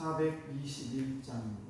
421장입니다.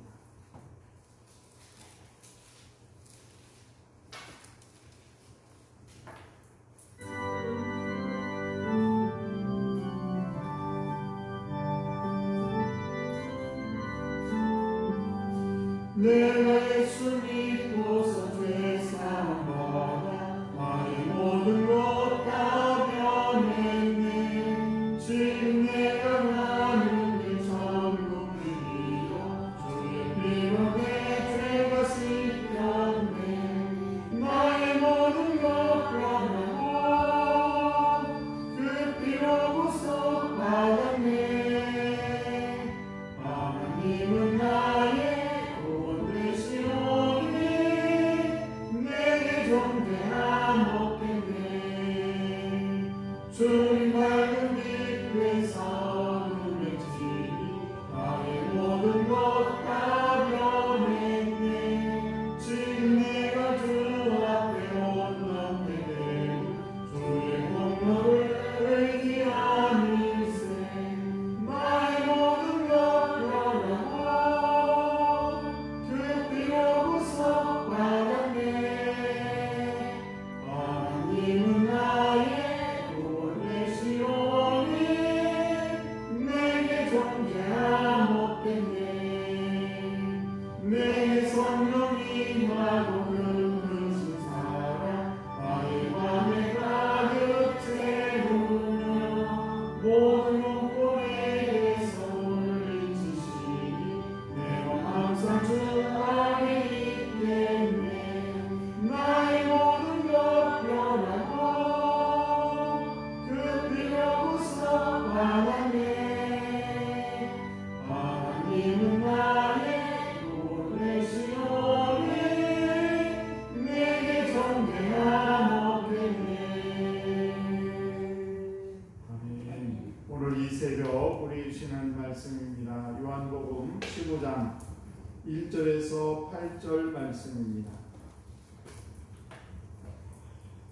1절에서 8절 말씀입니다.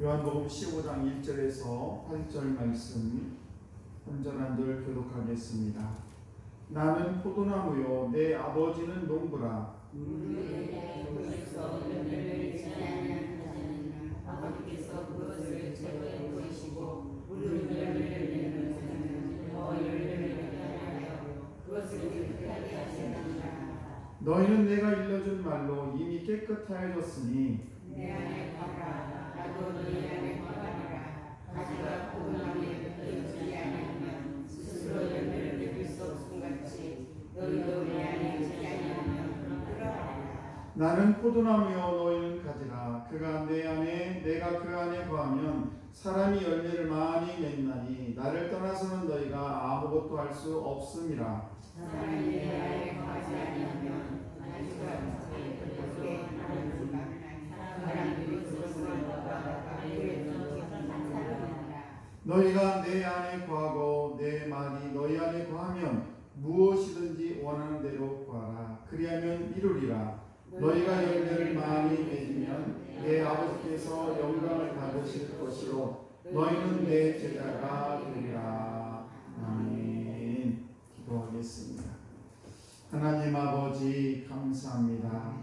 요한복음 15장 1절에서 8절 말씀 한절한절 교독하겠습니다. 나는 포도나무요 내 아버지는 농부라 아버지께서 그것을 제거해 보이시고 물을 열매를 내는 자는 더 열매를 내게 하여 그것을 깨끗하게 하시느니라 너희는 내가 일러준 말로 이미 깨끗하여졌으니 내 안에 가라. 나도 너희 안에 가라. 가지가 포도나무에 붙어있지 않으면 스스로 열매를 맺을 수 없음 같이 너희도 내 안에 있지 않으면 그러하라. 나는 포도나무요 너희는 가지라 그가 내 안에 내가 그 안에 거하면 사람이 열매를 많이 맺나니 나를 떠나서는 너희가 아무것도 할 수 없음이라. 너희가 내 안에 거하고 내 말이 너희 안에 거하면 무엇이든지 원하는 대로 구하라. 그리하면 이루리라. 너희가 열매를 많이 맺으면 내 아버지께서 영광을 받으실 것이요 너희는 내 제자가 되리라. 아멘. 기도하겠습니다. 하나님 아버지 감사합니다.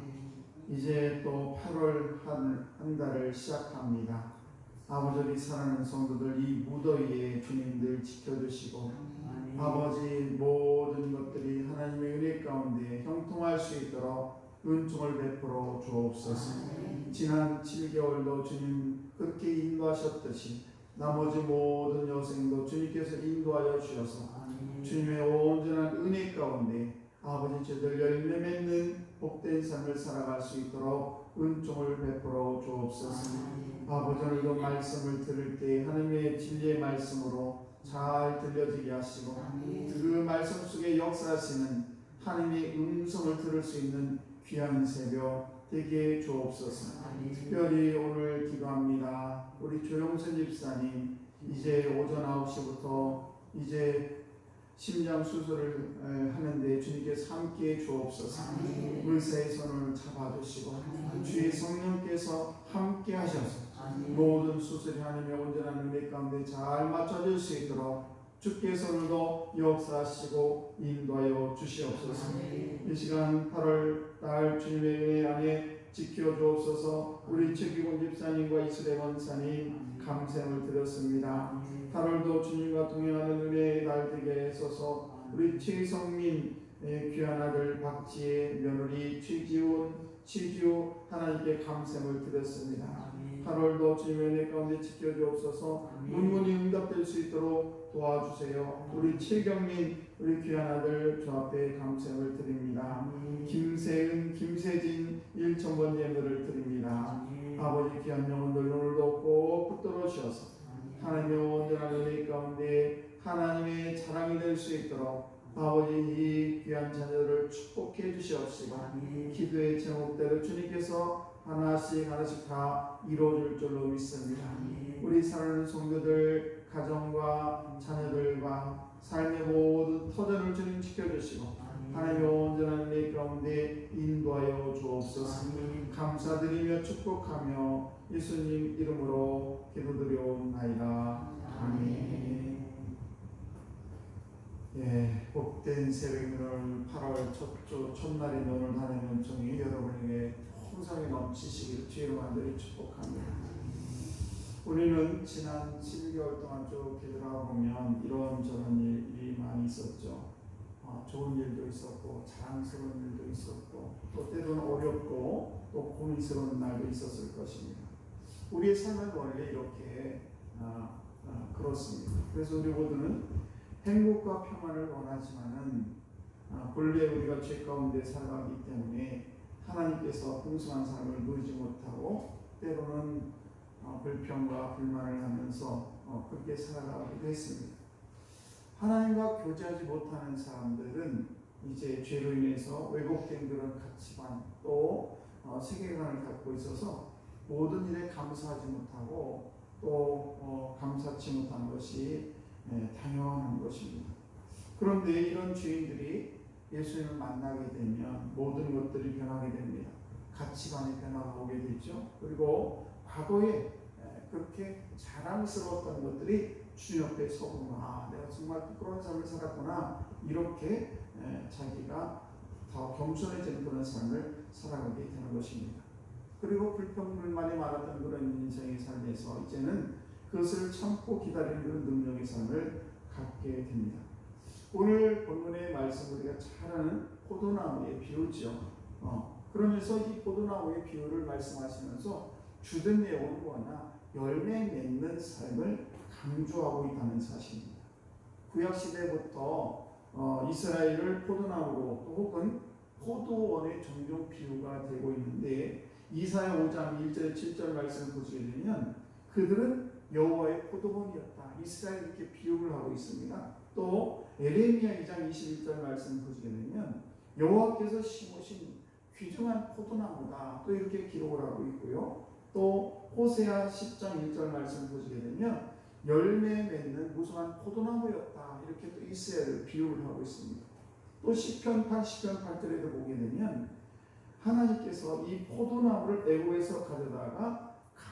이제 또 8월 한, 한 달을 시작합니다. 아버지 사랑하는 성도들 이 무더위에 주님들 지켜주시고 아버지 모든 것들이 하나님의 은혜 가운데 형통할 수 있도록 은총을 베풀어 주옵소서. 지난 7개월도 주님 그렇게 인도하셨듯이 나머지 모든 여생도 주님께서 인도하여 주셔서 주님의 온전한 은혜 가운데 아버지 저들 열매 맺는 복된 삶을 살아갈 수 있도록 은총을 베풀어 주옵소서. 아버지 오늘도 말씀을 들을 때 하나님의 진리의 말씀으로 잘 들려지게 하시고 그 말씀 속에 역사하시는 하나님의 음성을 들을 수 있는 귀한 새벽 되게 주옵소서. 특별히 오늘 기도합니다. 우리 조영선 집사님 이제 오전 9시부터 이제 심장 수술을 에, 하는데 주님께서 함께 주옵소서. 의사의 손을 잡아주시고 주의 성령께서 함께 하셔서 모든 수술이 하나님의 온전한 은혜 가운데 잘 맞춰질 수 있도록 주께서 오늘도 역사하시고 인도하여 주시옵소서. 이 시간 8월 달 주님의 은혜 안에 지켜 주옵소서. 우리 최기곤 집사님과 이수대 원사님 감사를 드렸습니다. 8월도 주님과 동행하는 은혜의 날 되게 해소서. 우리 최성민 의 귀한 아들 박지혜 며느리 최지훈 최지우 하나님께 감사를 드렸습니다. 8월도 주님의 은혜 가운데 지켜주옵소서 문문이 응답될 수 있도록 도와주세요. 우리 최경민 우리 귀한 아들 주 앞에 감사를 드립니다. 김세은 김세진 일천번 예물을 드립니다. 아버지 귀한 영혼들 오늘도 꼭 붙들어 주셔서 하나님의 온전한 은혜 가운데 하나님의 자랑이 될 수 있도록 아버지 이 귀한 자녀들을 축복해 주시옵시고 기도의 제목대로 주님께서 하나씩 하나씩 다 이루어질 줄로 믿습니다. 우리 사랑하는 성도들 가정과 자녀들과 삶의 모든 터전을 주님 지켜주시고 하나님의 온전한 은혜 가운데 인도하여 주옵소서. 감사드리며 축복하며 예수님 이름으로 기도드려옵나이다. 아멘 예, 복된 새벽을 8월 첫주 첫날인 오늘 하나님 은총이 여러분에게 풍성히 넘치시길 주의로 만들어 축복합니다. 우리는 지난 12개월 동안 쭉 기도하다 보면 이런저런 일이 많이 있었죠. 어, 좋은 일도 있었고 자랑스러운 일도 있었고 또 때로는 어렵고 또 고민스러운 날도 있었을 것입니다. 우리의 삶은 원래 이렇게 아, 아, 그렇습니다. 그래서 우리 모두는 행복과 평안을 원하지만은 아, 본래 우리가 죄 가운데 살아가기 때문에 하나님께서 풍성한 삶을 누리지 못하고 때로는 어, 불평과 불만을 하면서 어, 그렇게 살아가기도 했습니다. 하나님과 교제하지 못하는 사람들은 이제 죄로 인해서 왜곡된 그런 가치관 또 어, 세계관을 갖고 있어서 모든 일에 감사하지 못하고 또 어, 감사치 못한 것이 예, 당연한 것입니다. 그런데 이런 주인들이 예수님을 만나게 되면 모든 것들이 변하게 됩니다. 가치관이 변화가 오게 되죠. 그리고 과거에 예, 그렇게 자랑스러웠던 것들이 주님 옆에 서고 아 내가 정말 부끄러운 삶을 살았구나 이렇게 예, 자기가 더 겸손해지는 그런 삶을 살아가게 되는 것입니다. 그리고 불평불만이 많았던 그런 인생의 삶에서 이제는 그것을 참고 기다리는 능력의 삶을 갖게 됩니다. 오늘 본문의 말씀 우리가 잘 아는 포도나무의 비유죠. 어, 그러면서 이 포도나무의 비유를 말씀하시면서 주된 뭐냐 열매 맺는 삶을 강조하고 있다는 사실입니다. 구약 시대부터 어, 이스라엘을 포도나무로 또 혹은 포도원의 종종 비유가 되고 있는데 이사야 5장 1절 7절 말씀을 보시게 되면 그들은 여호와의 포도원이었다. 이스라엘 이렇게 비유를 하고 있습니다. 또 에레미야 2장 21절 말씀 보시게 되면 여호와께서 심으신 귀중한 포도나무다. 또 이렇게 기록을 하고 있고요. 또 호세아 10장 1절 말씀 보시게 되면 열매 맺는 무성한 포도나무였다. 이렇게 또 이스라엘을 비유를 하고 있습니다. 또 시편 80편 8절에도 보게 되면 하나님께서 이 포도나무를 애고에서 가져다가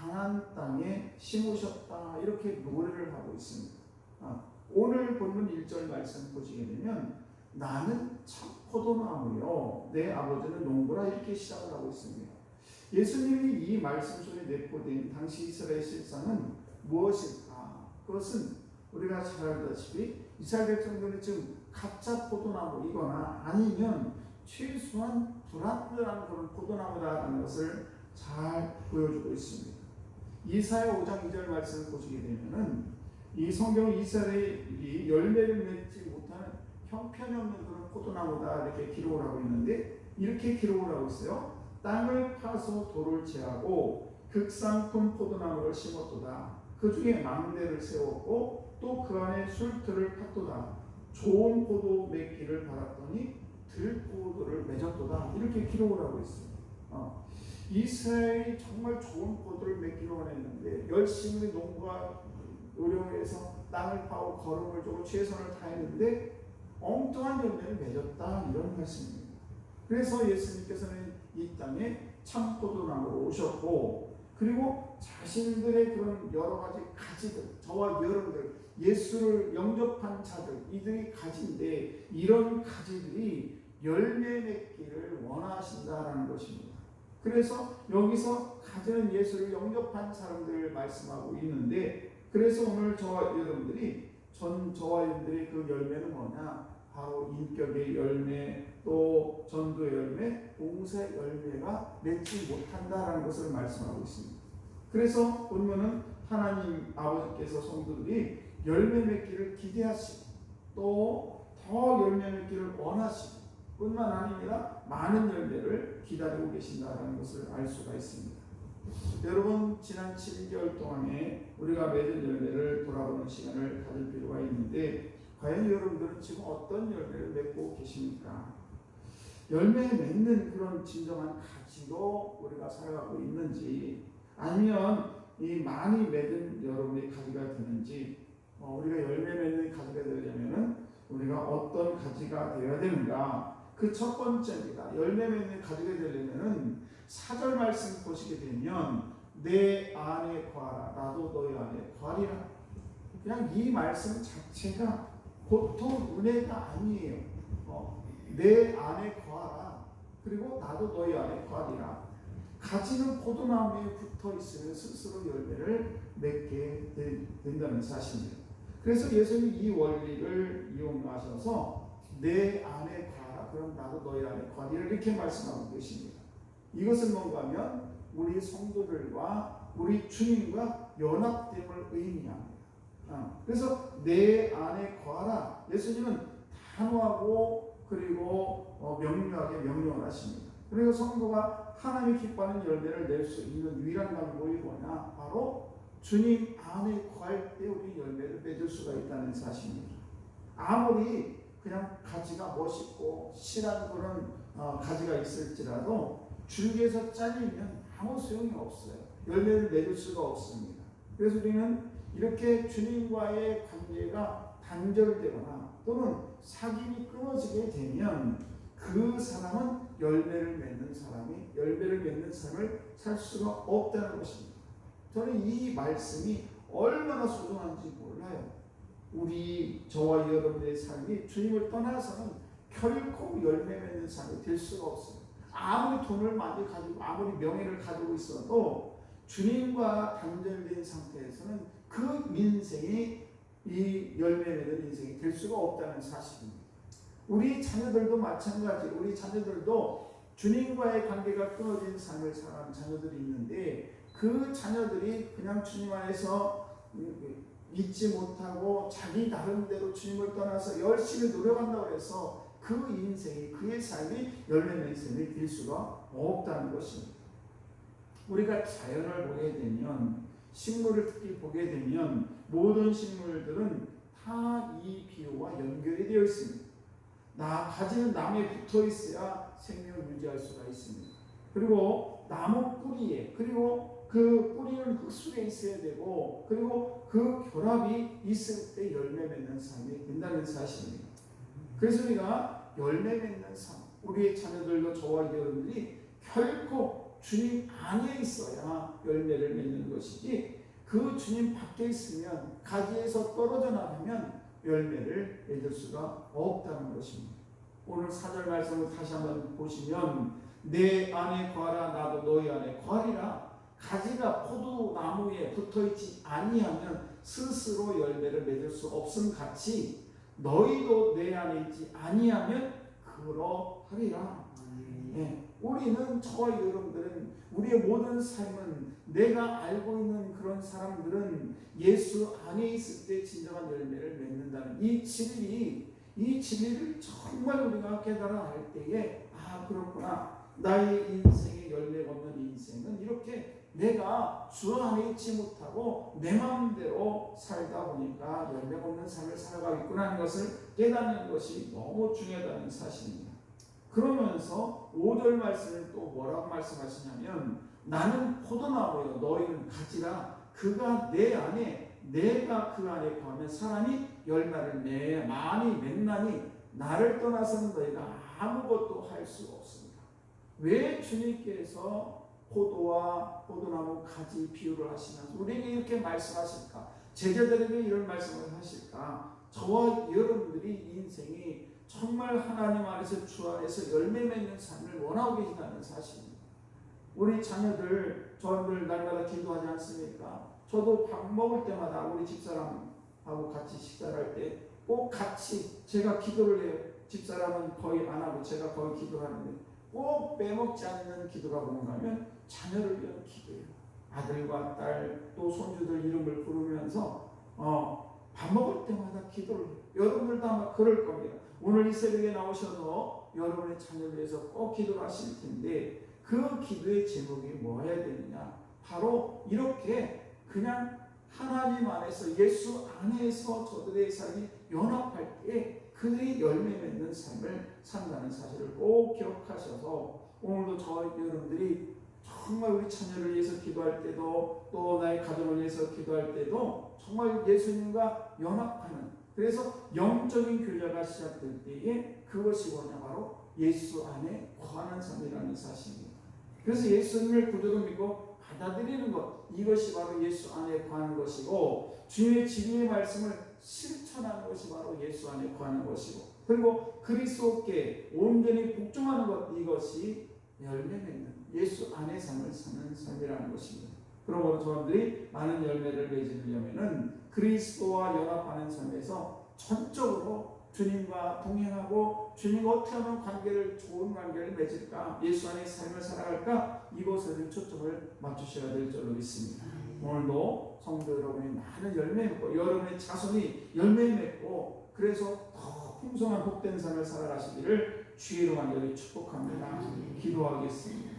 가난 땅에 심으셨다 이렇게 노래를 하고 있습니다. 아, 오늘 본문 1절 말씀 보시게 되면 나는 참 포도나무요 내 아버지는 농부라 이렇게 시작을 하고 있습니다. 예수님이 이 말씀 속에 내포된 당시 이스라엘 실상은 무엇일까? 그것은 우리가 잘 알다시피 이스라엘 백성들이 지금 가짜 포도나무이거나 아니면 최소한 불안불안한 그런 포도나무다라는 것을 잘 보여주고 있습니다. 이사야 5장 2절 말씀을 보시게 되면은 이 성경 이스라엘이 열매를 맺지 못하는 형편없는 그런 포도나무다 이렇게 기록을 하고 있는데 이렇게 기록을 하고 있어요. 땅을 파서 돌을 제하고 극상품 포도나무를 심었도다. 그 중에 망대를 세웠고 또 그 안에 술틀을 팠도다. 좋은 포도 맺기를 받았더니 들포도를 맺었도다. 이렇게 기록을 하고 있어요. 어. 이스라엘이 정말 좋은 포도를 맺기로 원했는데 열심히 농부가 노력해서 땅을 파고 걸음을 주고 최선을 다했는데 엉뚱한 열매를 맺었다 이런 말씀입니다. 그래서 예수님께서는 이 땅에 참 포도나무로 오셨고 그리고 자신들의 그런 여러 가지 가지들, 저와 여러분들, 예수를 영접한 자들, 이들이 가진데 이런 가지들이 열매 맺기를 원하신다라는 것입니다. 그래서 여기서 가지는 예수를 영접한 사람들을 말씀하고 있는데 그래서 오늘 저와 여러분들이 전 저와 여러분들이 그 열매는 뭐냐? 바로 인격의 열매, 또 전도의 열매, 봉사의 열매가 맺지 못한다라는 것을 말씀하고 있습니다. 그래서 보면은 하나님 아버지께서 성도들이 열매 맺기를 기대하시고 또 더 열매 맺기를 원하시고 뿐만 아니라 많은 열매를 기다리고 계신다는 것을 알 수가 있습니다. 여러분 지난 7개월 동안에 우리가 맺은 열매를 돌아보는 시간을 가질 필요가 있는데 과연 여러분들은 지금 어떤 열매를 맺고 계십니까? 열매 맺는 그런 진정한 가지로 우리가 살아가고 있는지 아니면 이 많이 맺은 여러분의 가지가 되는지 어, 우리가 열매 맺는 가지가 되려면은 우리가 어떤 가지가 되어야 되는가? 그 첫 번째입니다. 열매 맺는 가지가 되려면은 사절 말씀 보시게 되면 내 안에 거하라 나도 너희 안에 거하리라. 그냥 이 말씀 자체가 보통 은혜가 아니에요. 어, 내 안에 거하라. 그리고 나도 너희 안에 거하리라. 가지는 포도나무에 붙어 있으면 스스로 열매를 맺게 된- 된다는 사실입니다. 그래서 예수님이 이 원리를 이용하셔서 내 안에 거하라. 그럼 나도 너희 안에 거하리라. 이렇게 말씀하고 계십니다. 이것은 뭔가 하면 우리 성도들과 우리 주님과 연합됨을 의미합니다. 어, 그래서 내 안에 거하라. 예수님은 단호하고 그리고 어, 명료하게 명령을 하십니다. 그리고 성도가 하나님이 기뻐하는 열매를 낼 수 있는 유일한 방법이 뭐냐? 바로 주님 안에 거할 때 우리 열매를 맺을 수가 있다는 사실입니다. 아무리 그냥 가지가 멋있고 실한 그런 어, 가지가 있을지라도 줄기에서 잘리면 아무 소용이 없어요. 열매를 맺을 수가 없습니다. 그래서 우리는 이렇게 주님과의 관계가 단절되거나 또는 사귐이 끊어지게 되면 그 사람은 열매를 맺는 사람이 열매를 맺는 삶을 살 수가 없다는 것입니다. 저는 이 말씀이 얼마나 소중한지 몰라요. 우리 저와 여러분의 삶이 주님을 떠나서는 결코 열매 맺는 삶이 될 수가 없어요. 아무리 돈을 많이 가지고 아무리 명예를 가지고 있어도 주님과 단절된 상태에서는 그 인생이 이 열매 맺는 인생이 될 수가 없다는 사실입니다. 우리 자녀들도 마찬가지. 우리 자녀들도 주님과의 관계가 끊어진 삶을 살아가는 자녀들이 있는데 그 자녀들이 그냥 주님 안에서 잊지 못하고 자기 나름대로 주님을 떠나서 열심히 노력한다고 해서 그 인생이 그의 삶이 열매 맺는 삶이 될 수가 없다는 것입니다. 우리가 자연을 보게 되면 식물을 특히 보게 되면 모든 식물들은 다 이 비유와 연결이 되어 있습니다. 나 가지는 나무에 붙어 있어야 생명을 유지할 수가 있습니다. 그리고 나무 뿌리에 그리고 그 뿌리는 흙속에 있어야 되고 그리고 그 결합이 있을 때 열매 맺는 삶이 된다는 사실입니다. 그래서 우리가 열매 맺는 삶, 우리의 자녀들도 저와 여러분들이 결코 주님 안에 있어야 열매를 맺는 것이지 그 주님 밖에 있으면 가지에서 떨어져 나가면 열매를 맺을 수가 없다는 것입니다. 오늘 사절 말씀을 다시 한번 보시면 내 안에 거하라 나도 너희 안에 거하리라 가지가 포도나무에 붙어있지 아니하면 스스로 열매를 맺을 수 없음 같이 너희도 내 안에 있지 아니하면 그러하리라. 예, 우리는 저와 여러분들은 우리의 모든 삶은 내가 알고 있는 그런 사람들은 예수 안에 있을 때 진정한 열매를 맺는다는 이 진리, 이 진리를 정말 우리가 깨달아 알 때에 아 그렇구나. 나의 인생의 열매 없는 인생은 이렇게 내가 주 안에 있지 못하고 내 마음대로 살다 보니까 열매 없는 삶을 살아가겠구나 하는 것을 깨닫는 것이 너무 중요하다는 사실입니다. 그러면서 5절 말씀을 또 뭐라고 말씀하시냐면 나는 포도나무요 너희는 가지라 그가 내 안에 내가 그 안에 거하면 사람이 열매를 내 많이 맺나니 나를 떠나서는 너희가 아무것도 할 수 없습니다. 왜 주님께서 포도와 포도나무 가지 비유를 하시면서 우리에게 이렇게 말씀하실까? 제자들에게 이런 말씀을 하실까? 저와 여러분들이 인생이 정말 하나님 안에서 주 안에서 열매 맺는 삶을 원하고 계시다는 사실입니다. 우리 자녀들 저들 날마다 기도하지 않습니까? 저도 밥 먹을 때마다 우리 집사람하고 같이 식사를 할 때 꼭 같이 제가 기도를 해요. 집사람은 거의 안 하고 제가 거의 기도하는데 꼭 빼먹지 않는 기도가 뭔가 하면 자녀를 위한 기도예요. 아들과 딸 또 손주들 이름을 부르면서 어, 밥 먹을 때마다 기도를. 여러분들도 아마 그럴 겁니다. 오늘 이 새벽에 나오셔서 여러분의 자녀를 위해서 꼭 기도를 하실 텐데 그 기도의 제목이 뭐 해야 되느냐? 바로 이렇게 그냥 하나님 안에서 예수 안에서 저들의 삶이 연합할 때 그들이 열매 맺는 삶을 산다는 사실을 꼭 기억하셔서 오늘도 저 여러분들이 정말 우리 자녀를 위해서 기도할 때도 또 나의 가정을 위해서 기도할 때도 정말 예수님과 연합하는 그래서 영적인 교제가 시작될 때에 그것이 뭐냐 바로 예수 안에 거하는 삶이라는 사실입니다. 그래서 예수님을 구주로 믿고 받아들이는 것 이것이 바로 예수 안에 거하는 것이고 주님의 진리의 말씀을 실천하는 것이 바로 예수 안에 거하는 것이고 그리고 그리스도께 온전히 복종하는 것 이것이 열매 맺는 예수 안의 삶을 사는 삶이라는 것입니다. 그러므로 저들이 많은 열매를 맺으려면은 그리스도와 연합하는 삶에서 전적으로 주님과 동행하고 주님과 어떻게 하면 관계를 좋은 관계를 맺을까 예수 안의 삶을 살아갈까 이것을 초점을 맞추셔야 될 줄로 믿습니다. 오늘도 성도 여러분이 많은 열매 맺고 여러분의 자손이 열매 맺고 그래서 더 풍성한 복된 삶을 살아가시기를 주의로 간절히 축복합니다. 기도하겠습니다.